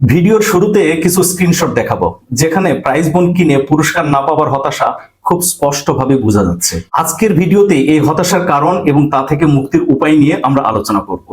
ভিডিওর শুরুতে কিছু স্ক্রিনশট দেখাবো, যেখানে প্রাইজ বোন কিনে পুরস্কার না পাওয়ার হতাশা খুব স্পষ্টভাবে বোঝা যাচ্ছে। আজকের ভিডিওতে এই হতাশার কারণ এবং তা থেকে মুক্তির উপায় নিয়ে আমরা আলোচনা করব।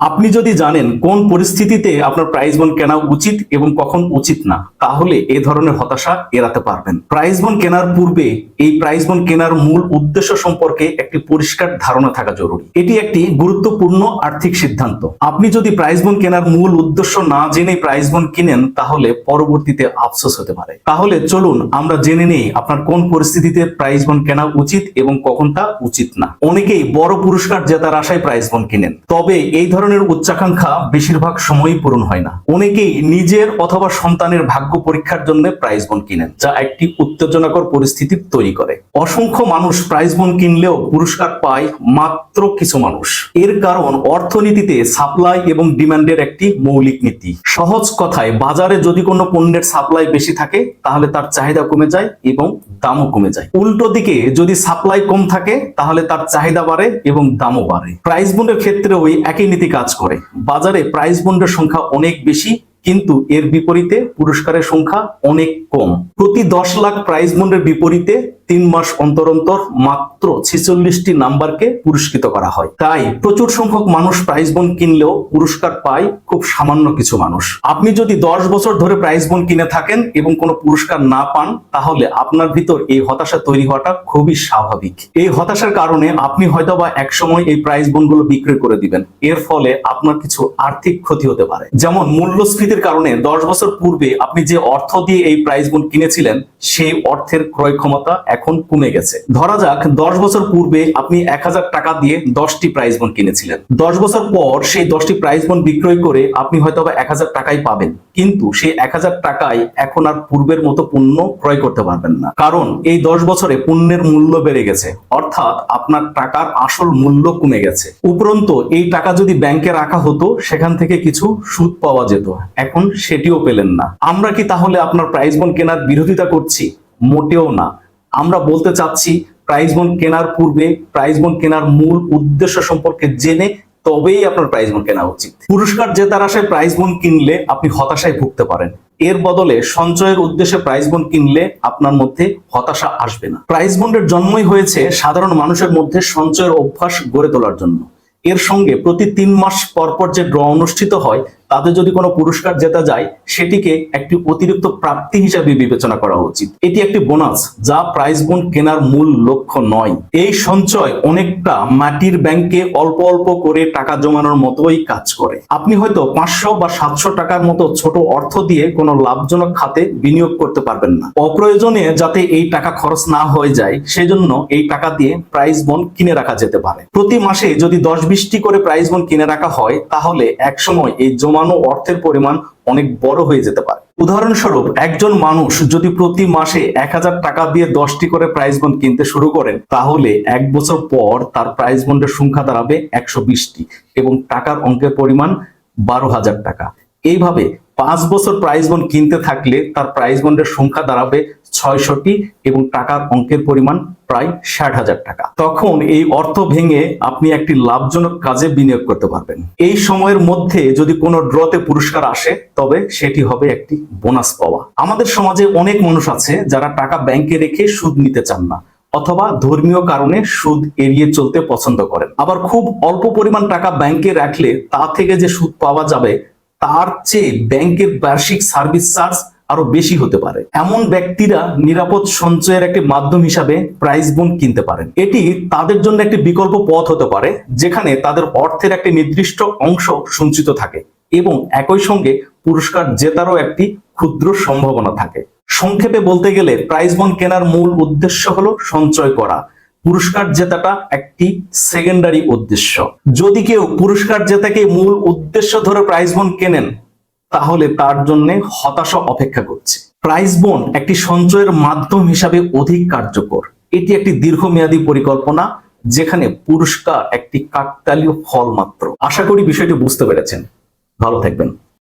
আপনি যদি জানেন কোন পরিস্থিতিতে আপনার প্রাইজ বন কেনা উচিত এবং কখন উচিত না, তাহলে এ ধরনের হতাশা এড়াতে পারবেন। প্রাইজ বন কেনার পূর্বে এই প্রাইজ বন কেনার মূল উদ্দেশ্য সম্পর্কে একটি পরিষ্কার ধারণা থাকা জরুরি। এটি একটি গুরুত্বপূর্ণ আর্থিক সিদ্ধান্ত। আপনি যদি প্রাইজ বন কেনার মূল উদ্দেশ্য না জেনে প্রাইজ বন কিনেন, তাহলে পরবর্তীতে আফসোস হতে পারে। তাহলে চলুন আমরা জেনে নেই আপনার কোন পরিস্থিতিতে প্রাইজ বন কেনা উচিত এবং কখন তা উচিত না। অনেকেই বড় পুরস্কার জেতার আশায় প্রাইজ বন কিনেন। তবে এই ধরনের উচ্চাকাঙ্ক্ষা বেশিরভাগ সময়ই পূরণ হয় না। অনেকেই নিজের অথবা সন্তানের ভাগ্য পরীক্ষার জন্য প্রাইজ বন কিনেন, যা একটি উত্তেজনাকর পরিস্থিতি তৈরি করে। অসংখ্য মানুষ প্রাইজ বন কিনলেও পুরস্কার পায় মাত্র কিছু মানুষ। এর কারণ অর্থনীতিতে সাপ্লাই এবং ডিমান্ডের একটি মৌলিক নীতি। সহজ কথায়, বাজারে যদি কোনো পণ্যের সাপ্লাই বেশি থাকে, তাহলে তার চাহিদা কমে যায় এবং দামও কমে যায়। উল্টো দিকে, যদি সাপ্লাই কম থাকে, তাহলে তার চাহিদা বাড়ে এবং দামও বাড়ে। প্রাইস বন্ডের ক্ষেত্রে ওই একই নীতি কাজ করে। বাজারে প্রাইজ বন্ডের সংখ্যা অনেক বেশি, কিন্তু এর বিপরীতে পুরস্কারের সংখ্যা অনেক কম। প্রতি দশ লাখ প্রাইজ বন্ডের বিপরীতে তিন মাস অন্তর অন্তর মাত্র ছেচল্লিশটি নাম্বারকে পুরস্কৃত করা হয়। তাই প্রচুর সংখ্যক মানুষ প্রাইজ বন্ড কিনলেও পুরস্কার পায় খুব সামান্য কিছু মানুষ। আপনি যদি দশ বছর ধরে প্রাইজ বন্ড কিনে থাকেন এবং কোনো পুরস্কার না পান, তাহলে আপনার ভিতর এই হতাশা তৈরি হওয়াটা খুবই স্বাভাবিক। এই হতাশার কারণে আপনি হয়তো বা একসময় এই প্রাইজ বন্ডগুলো বিক্রি করে দিবেন। এর ফলে আপনার কিছু আর্থিক ক্ষতি হতে পারে। যেমন মূল্যস্ফীতির কারণে দশ বছর পূর্বে আপনি যে অর্থ দিয়ে এই প্রাইজ বন্ড কিনেছিলেন, সেই অর্থের ক্রয় ক্ষমতা এখন কমে গেছে। ধরা যাক, দশ বছর পূর্বে আপনি এক হাজার টাকা দিয়ে দশটি প্রাইজ বন্ড কিনেছিলেন। দশ বছর পর সেই দশটি প্রাইজ বন্ড বিক্রয় করে আপনি হয়তো এক হাজার টাকাই পাবেন। কিন্তু সেই এক হাজার টাকায় এখন আর পূর্বের মতো পণ্য ক্রয় করতে পারবেন না। কারণ এই দশ বছরে পণ্যের মূল্য বেড়ে গেছে। অর্থাৎ আপনার টাকার আসল মূল্য কমে গেছে। উপরন্তু এই টাকা যদি ব্যাংকে রাখা হতো, সেখান থেকে কিছু সুদ পাওয়া যেত। এখন সেটিও পেলেন না। আমরা কি তাহলে আপনার প্রাইজ বন্ড কেনার বিরোধিতা করছি? মোটেও না। আমরা বলতে চাচ্ছি প্রাইজ বন্ড কেনার পূর্বে প্রাইজ বন্ড কেনার মূল উদ্দেশ্য সম্পর্কে জেনে তবেই আপনার প্রাইজ বন্ড কেনা উচিত। পুরস্কার জেতার আশায় প্রাইজ বন্ড কিনলে আপনি হতাশায় ভুগতে পারেন। এর বদলে সঞ্চয়ের উদ্দেশ্যে প্রাইজ বন্ড কিনলে আপনার মধ্যে হতাশা আসবে না। প্রাইজ বন্ডের জন্মই হয়েছে সাধারণ মানুষের মধ্যে সঞ্চয়ের অভ্যাস গড়ে তোলার জন্য। এর সঙ্গে প্রতি তিন মাস পর পর যে ড্র অনুষ্ঠিত হয় তাতে যদি কোনো পুরস্কার জেতা যায়, সেটিকে একটি অতিরিক্ত প্রাপ্তি হিসাবে বিবেচনা করা উচিত। এটি একটি বোনাস যা প্রাইজ বন্ড কেনার মূল লক্ষ্য নয়। এই সঞ্চয় অনেকটা মাটির ব্যাংকে অল্প অল্প করে টাকা জমানোর মতোই কাজ করে। আপনি হয়তো পাঁচশো বা সাতশো টাকার মতো ছোট অর্থ দিয়ে কোনো লাভজনক খাতে বিনিয়োগ করতে পারবেন না। অপ্রয়োজনে যাতে এই টাকা খরচ না হয়ে যায়, সেজন্য এই টাকা দিয়ে প্রাইজ বন্ড কিনে রাখা যেতে পারে। প্রতি মাসে যদি দশ বিশটি করে প্রাইজ বন্ড কিনে রাখা হয়, তাহলে একসময় এই জমানো অর্থের পরিমাণ অনেক বড় হয়ে যেতে পারে। উদাহরণস্বরূপ, একজন মানুষ যদি প্রতি মাসে এক হাজার টাকা দিয়ে দশটি করে প্রাইজ বন্ড কিনতে শুরু করেন, তাহলে এক বছর পর তার প্রাইজ বন্ডের সংখ্যা দাঁড়াবে একশো বিশটি এবং টাকার অঙ্কের পরিমাণ বারো হাজার টাকা। এইভাবে পাঁচ বছর প্রাইজ বন্ড কিনতে থাকলে তার প্রাইজ বন্ডের সংখ্যা দাঁড়াবে ছয়শটি এবং টাকার অঙ্কের পরিমাণ প্রায় ষাট হাজার টাকা। তখন এই অর্থ ভেঙে আপনি একটি লাভজনক কাজে বিনিয়োগ করতে পারবেন। এই সময়ের মধ্যে যদি কোনো ড্রতে পুরস্কার আসে, তবে সেটি হবে একটি বোনাস পাওয়া। আমাদের সমাজে অনেক মানুষ আছে যারা টাকা ব্যাংকে রেখে সুদ নিতে চান না, অথবা ধর্মীয় কারণে সুদ এড়িয়ে চলতে পছন্দ করেন। আবার খুব অল্প পরিমাণ টাকা ব্যাংকে রাখলে তা থেকে যে সুদ পাওয়া যাবে, তার চেয়ে ব্যাংকের বার্ষিক সার্ভিস চার্জ আরও বেশি হতে পারে। এমন ব্যক্তিরা নিরাপদ সঞ্চয়ের একটি মাধ্যম হিসাবে প্রাইজ বন্ড কিনতে পারেন। এটি তাদের জন্য একটি বিকল্প পথ হতে পারে, যেখানে তাদের অর্থের একটি নির্দিষ্ট অংশ সঞ্চিত থাকে এবং একই সঙ্গে পুরস্কার জেতারও একটি ক্ষুদ্র সম্ভাবনা থাকে। সংক্ষেপে বলতে গেলে প্রাইজ বন্ড কেনার মূল উদ্দেশ্য হলো সঞ্চয় করা। পুরস্কার জেতাটা একটি সেকেন্ডারি উদ্দেশ্য। যদি কেউ পুরস্কার জেতাকে মূল উদ্দেশ্য ধরে প্রাইজ বন্ড কেনেন তাহলে তার জন্য হতাশা অপেক্ষা করছে। প্রাইস বন্ড একটি সঞ্চয়ের মাধ্যম হিসাবে অধিক কার্যকর। এটি একটি দীর্ঘমেয়াদী পরিকল্পনা, যেখানে পুরস্কার একটি কাকতালীয় ফল মাত্র। আশা করি বিষয়টি বুঝতে পেরেছেন। ভালো থাকবেন।